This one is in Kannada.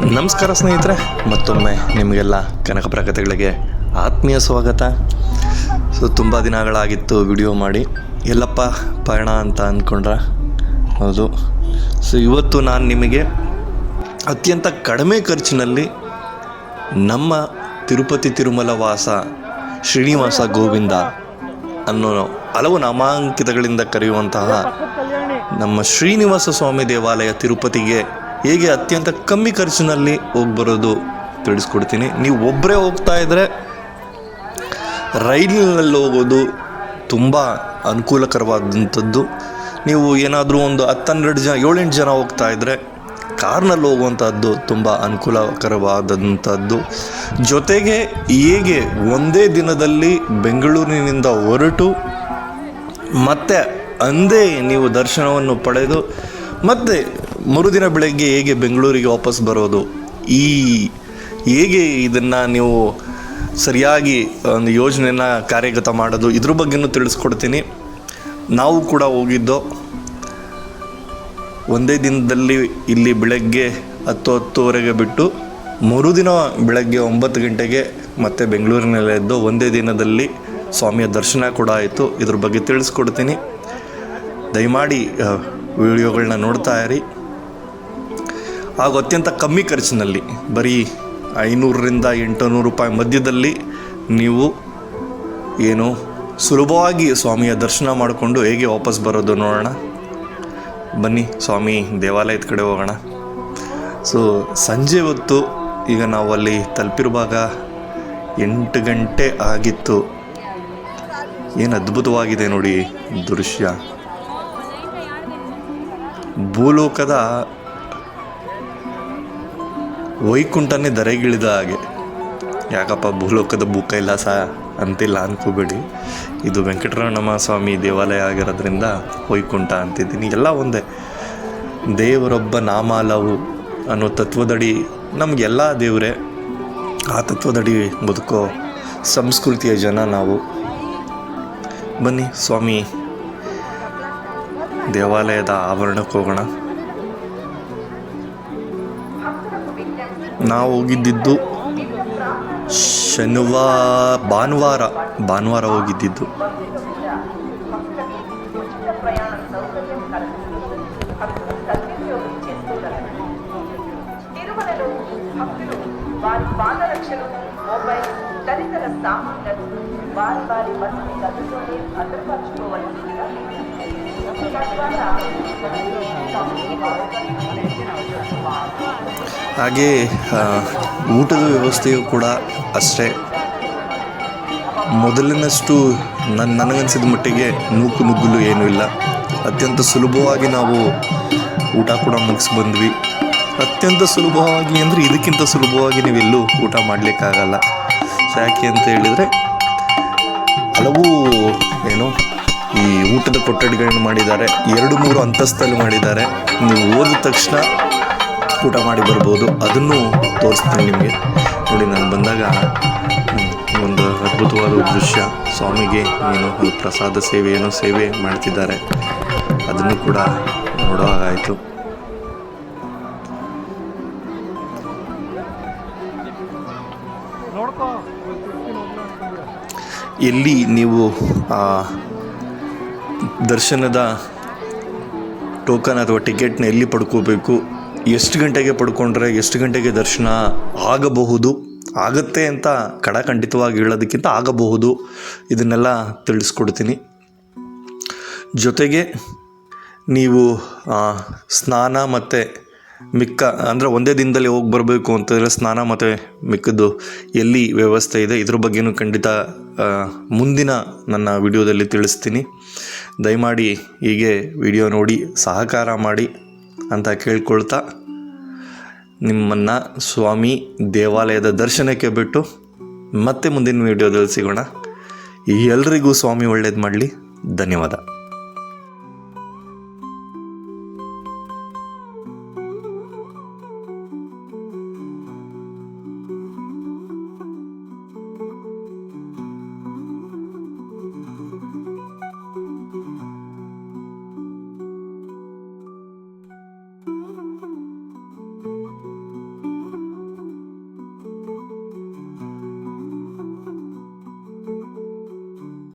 ನಮಸ್ಕಾರ ಸ್ನೇಹಿತರೆ, ಮತ್ತೊಮ್ಮೆ ನಿಮಗೆಲ್ಲ ಕನಕ ಕಥೆಗಳಿಗೆ ಆತ್ಮೀಯ ಸ್ವಾಗತ. ಸೊ, ತುಂಬ ದಿನಗಳಾಗಿತ್ತು ವಿಡಿಯೋ ಮಾಡಿ. ಎಲ್ಲಪ್ಪ, ಪಯಣ ಅಂತ ಅಂದ್ಕೊಂಡ್ರ? ಹೌದು. ಸೊ, ಇವತ್ತು ನಾನು ನಿಮಗೆ ಅತ್ಯಂತ ಕಡಿಮೆ ಖರ್ಚಿನಲ್ಲಿ ನಮ್ಮ ತಿರುಪತಿ ತಿರುಮಲ ವಾಸ, ಶ್ರೀನಿವಾಸ ಗೋವಿಂದ ಅನ್ನೋ ಹಲವು ನಾಮಾಂಕಿತಗಳಿಂದ ಕರೆಯುವಂತಹ ನಮ್ಮ ಶ್ರೀನಿವಾಸ ಸ್ವಾಮಿ ದೇವಾಲಯ ತಿರುಪತಿಗೆ ಹೇಗೆ ಅತ್ಯಂತ ಕಮ್ಮಿ ಖರ್ಚಿನಲ್ಲಿ ಹೋಗಿ ಬರೋದು ತಿಳಿಸ್ಕೊಡ್ತೀನಿ. ನೀವು ಒಬ್ಬರೇ ಹೋಗ್ತಾ ಇದ್ದರೆ ರೈಲಿನಲ್ಲಿ ಹೋಗೋದು ತುಂಬ ಅನುಕೂಲಕರವಾದಂಥದ್ದು. ನೀವು ಏನಾದರೂ ಒಂದು ಹತ್ತನ್ನೆರಡು ಜನ, ಏಳೆಂಟು ಜನ ಹೋಗ್ತಾ ಇದ್ದರೆ ಕಾರ್ನಲ್ಲಿ ಹೋಗುವಂಥದ್ದು ತುಂಬ ಅನುಕೂಲಕರವಾದಂಥದ್ದು. ಜೊತೆಗೆ ಹೇಗೆ ಒಂದೇ ದಿನದಲ್ಲಿ ಬೆಂಗಳೂರಿನಿಂದ ಹೊರಟು ಮತ್ತೆ ಅಂದೇ ನೀವು ದರ್ಶನವನ್ನು ಪಡೆದು ಮತ್ತೆ ಮರುದಿನ ಬೆಳಗ್ಗೆ ಹೇಗೆ ಬೆಂಗಳೂರಿಗೆ ವಾಪಸ್ ಬರೋದು? ಈ ಹೇಗೆ ಇದನ್ನು ನೀವು ಸರಿಯಾಗಿ ಒಂದು ಯೋಜನೆಯನ್ನು ಕಾರ್ಯಗತ ಮಾಡೋದು? ಇದ್ರ ಬಗ್ಗೆನೂ ತಿಳಿಸ್ಕೊಡ್ತೀನಿ. ನಾವು ಕೂಡ ಹೋಗಿದ್ದೋ. ಒಂದೇ ದಿನದಲ್ಲಿ ಇಲ್ಲಿ ಬೆಳಗ್ಗೆ ಹತ್ತು ಹತ್ತುವರೆಗೆ ಬಿಟ್ಟು ಮರುದಿನ ಬೆಳಗ್ಗೆ ಒಂಬತ್ತು ಗಂಟೆಗೆ ಮತ್ತೆ ಬೆಂಗಳೂರಿನಲ್ಲೇ ಎದ್ದು ಒಂದೇ ದಿನದಲ್ಲಿ ಸ್ವಾಮಿಯ ದರ್ಶನ ಕೂಡ ಆಯಿತು. ಇದ್ರ ಬಗ್ಗೆ ತಿಳಿಸ್ಕೊಡ್ತೀನಿ. ದಯಮಾಡಿ ವಿಡಿಯೋಗಳನ್ನ ನೋಡ್ತಾ ಇರಿ. ಹಾಗೂ ಅತ್ಯಂತ ಕಮ್ಮಿ ಖರ್ಚಿನಲ್ಲಿ, ಬರೀ ಐನೂರರಿಂದ ಎಂಟುನೂರು ರೂಪಾಯಿ ಮಧ್ಯದಲ್ಲಿ ನೀವು ಏನು ಸುಲಭವಾಗಿ ಸ್ವಾಮಿಯ ದರ್ಶನ ಮಾಡಿಕೊಂಡು ಹೇಗೆ ವಾಪಸ್ ಬರೋದು ನೋಡೋಣ. ಬನ್ನಿ, ಸ್ವಾಮಿ ದೇವಾಲಯದ ಕಡೆ ಹೋಗೋಣ. ಸೊ ಸಂಜೆ ಹೊತ್ತು ಈಗ ನಾವು ಅಲ್ಲಿ ತಲುಪಿರುವಾಗ ಎಂಟು ಗಂಟೆ ಆಗಿತ್ತು. ಏನು ಅದ್ಭುತವಾಗಿದೆ ನೋಡಿ ದೃಶ್ಯ. ಭೂಲೋಕದ ವೈಕುಂಠನೇ ದರೆಗಿಳಿದ ಹಾಗೆ. ಯಾಕಪ್ಪ, ಭೂಲೋಕದ ಭೂಕೈಲಾಸ ಅಂತಿಲ್ಲ ಅನ್ಕೋಬೇಡಿ. ಇದು ವೆಂಕಟರಮಣ ಸ್ವಾಮಿ ದೇವಾಲಯ ಆಗಿರೋದ್ರಿಂದ ವೈಕುಂಠ ಅಂತಿದ್ದೀನಿ. ಎಲ್ಲ ಒಂದೇ. ದೇವರೊಬ್ಬ ನಾಮಾಲವು ಅನ್ನೋ ತತ್ವದಡಿ ನಮಗೆಲ್ಲ ದೇವರೇ. ಆ ತತ್ವದಡಿ ಬದುಕೋ ಸಂಸ್ಕೃತಿಯ ಜನ ನಾವು. ಬನ್ನಿ ಸ್ವಾಮಿ, ದೇವಾಲಯದ ಆವರಣಕ್ಕೆ ಹೋಗೋಣ. ನಾವು ಹೋಗಿದ್ದಿದ್ದು ಶನಿವಾರ ಭಾನುವಾರ ಭಾನುವಾರ ಹೋಗಿದ್ದಿದ್ದು. ಬಾರಿ ಹಾಗೇ ಊಟದ ವ್ಯವಸ್ಥೆಯು ಕೂಡ ಅಷ್ಟೇ. ಮೊದಲಿನಷ್ಟು ನನ್ನ ನನಗನ್ಸಿದ ಮಟ್ಟಿಗೆ ನೂಕು ನುಗ್ಗಲು ಏನೂ ಇಲ್ಲ. ಅತ್ಯಂತ ಸುಲಭವಾಗಿ ನಾವು ಊಟ ಕೂಡ ಮುಗಿಸ್ಬಂದ್ವಿ ಅತ್ಯಂತ ಸುಲಭವಾಗಿ ಅಂದರೆ ಇದಕ್ಕಿಂತ ಸುಲಭವಾಗಿ ನೀವೆಲ್ಲೂ ಊಟ ಮಾಡಲಿಕ್ಕಾಗಲ್ಲ. ಯಾಕೆ ಅಂತ ಹೇಳಿದರೆ, ಹಲವು ಏನು ಈ ಊಟದ ಕೊಠಡಿಗಳನ್ನು ಮಾಡಿದ್ದಾರೆ. ಎರಡು ಮೂರು ಅಂತಸ್ತಲ್ಲಿ ಮಾಡಿದ್ದಾರೆ. ನೀವು ಓದಿದ ತಕ್ಷಣ ಊಟ ಮಾಡಿ ಬರ್ಬೋದು. ಅದನ್ನು ತೋರಿಸ್ತೀನಿ ನಿಮಗೆ. ನೋಡಿ ನಾನು ಬಂದಾಗ ಒಂದು ಅದ್ಭುತವಾದ ದೃಶ್ಯ. ಸ್ವಾಮಿಗೆ ಏನು ಒಂದು ಪ್ರಸಾದ ಸೇವೆ ಏನೋ ಸೇವೆ ಮಾಡ್ತಿದ್ದಾರೆ. ಅದನ್ನು ಕೂಡ ನೋಡೋ ಹಾಗಾಯಿತು ಎಲ್ಲಿ ನೀವು ಆ ದರ್ಶನದ ಟೋಕನ್ ಅಥವಾ ಟಿಕೆಟ್ನ ಎಲ್ಲಿ ಪಡ್ಕೋಬೇಕು? ಎಷ್ಟು ಗಂಟೆಗೆ ಪಡ್ಕೊಂಡ್ರೆ ಎಷ್ಟು ಗಂಟೆಗೆ ದರ್ಶನ ಆಗಬಹುದು? ಆಗುತ್ತೆ ಅಂತ ಕಡಖಂಡಿತವಾಗಿ ಹೇಳೋದಕ್ಕಿಂತ ಆಗಬಹುದು. ಇದನ್ನೆಲ್ಲ ತಿಳಿಸ್ಕೊಡ್ತೀನಿ. ಜೊತೆಗೆ ನೀವು ಸ್ನಾನ ಮತ್ತು ಮಿಕ್ಕ, ಅಂದರೆ ಒಂದೇ ದಿನದಲ್ಲಿ ಹೋಗಿ ಬರಬೇಕು ಅಂತಂದರೆ ಸ್ನಾನ ಮತ್ತು ಮಿಕ್ಕದ್ದು ಎಲ್ಲಿ ವ್ಯವಸ್ಥೆ ಇದೆ? ಇದ್ರ ಬಗ್ಗೆನೂ ಖಂಡಿತ ಮುಂದಿನ ನನ್ನ ವಿಡಿಯೋದಲ್ಲಿ ತಿಳಿಸ್ತೀನಿ. ದಯಮಾಡಿ ಹೀಗೆ ವಿಡಿಯೋ ನೋಡಿ, ಸಹಕಾರ ಮಾಡಿ ಅಂತ ಕೇಳ್ಕೊಳ್ತಾ ನಿಮ್ಮನ್ನು ಸ್ವಾಮಿ ದೇವಾಲಯದ ದರ್ಶನಕ್ಕೆ ಬಿಟ್ಟು ಮತ್ತೆ ಮುಂದಿನ ವಿಡಿಯೋದಲ್ಲಿ ಸಿಗೋಣ. ಎಲ್ರಿಗೂ ಸ್ವಾಮಿ ಒಳ್ಳೇದು ಮಾಡಲಿ. ಧನ್ಯವಾದ.